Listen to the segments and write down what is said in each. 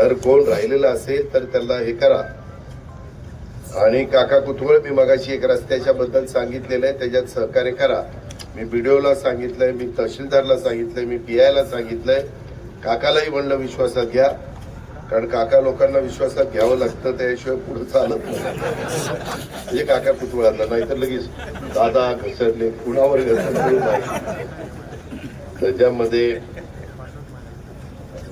तर कोण राहिलेलं असेल तर त्याला हे करा. आणि काका कुतवळ मी मगाशी एक रस्त्याच्या बद्दल सांगितलेलं आहे त्याच्यात सहकार्य करा. मी बीडीओला सांगितलंय मी तहसीलदारला सांगितलंय मी पी आयला सांगितलंय. काकालाही म्हणलं विश्वासात घ्या कारण काका लोकांना विश्वासात घ्यावं लागतं त्याशिवाय पुढे चालत नाही. म्हणजे काका कुतवळांना नाहीतर लगेच दादा घसरले कुणावर घसरले नाही. त्याच्यामध्ये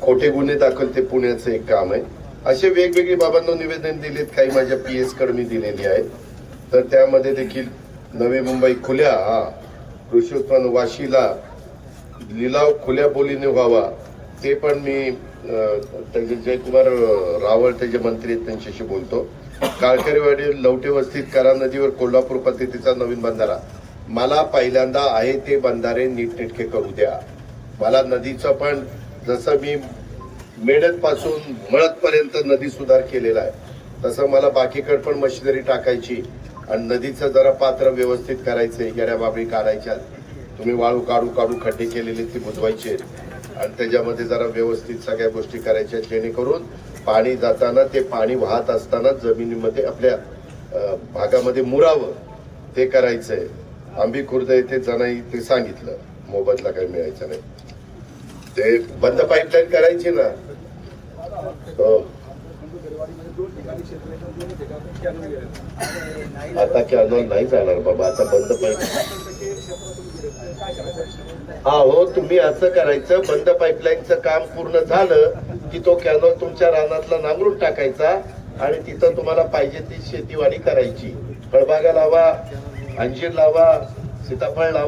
खोटे गुन्हे दाखल ते पुण्याचं एक काम आहे. असे वेगवेगळे बाबांना निवेदन दिलेत काही माझ्या पी एसकडे मी दिलेली आहेत. तर त्यामध्ये देखील नवी मुंबई खुल्या हा. कृषी उत्पन्न वाशीला लिलाव खुल्या बोलीने व्हावा. ते पण मी अं, जयकुमार रावळ त्याचे मंत्री आहेत त्यांच्याशी बोलतो. काळकरीवाडी लवटे वस्तीत करा नदीवर कोल्हापूर पद्धतीचा नवीन बंधारा. मला पहिल्यांदा आहे ते बंधारे नीटनेटके करू द्या. मला नदीचं पण जसं मी मेढतपासून मळतपर्यंत नदी सुधार केलेला आहे तसं मला बाकीकडे पण मशिनरी टाकायची आणि नदीचं जरा पात्र व्यवस्थित करायचं गेऱ्या बाबी काढायच्या तुम्ही वाळू काढू काढू खड्डे केलेले ते बुजवायचे आणि त्याच्यामध्ये जरा व्यवस्थित सगळ्या गोष्टी करायच्या जेणेकरून पाणी जाताना ते पाणी वाहत असताना जमिनीमध्ये आपल्या भागामध्ये मुरावं ते करायचंय. आंबी खुर्द येथे जणाई ते सांगितलं. मोबदला काही मिळायचा नाही. ते बंद पाईपलाईन करायची ना. हो. आता कॅनॉल नाही जाणार बाबा आता बंद पाईप हा हो तुम्ही असं करायचं बंद पाईपलाईनचं काम पूर्ण झालं की तो कॅनॉल तुमच्या रानातला नांगरून टाकायचा आणि तिथं तुम्हाला पाहिजे ती शेतीवाडी करायची. फळबागा लावा अंजीर लावा सीताफळ लावा.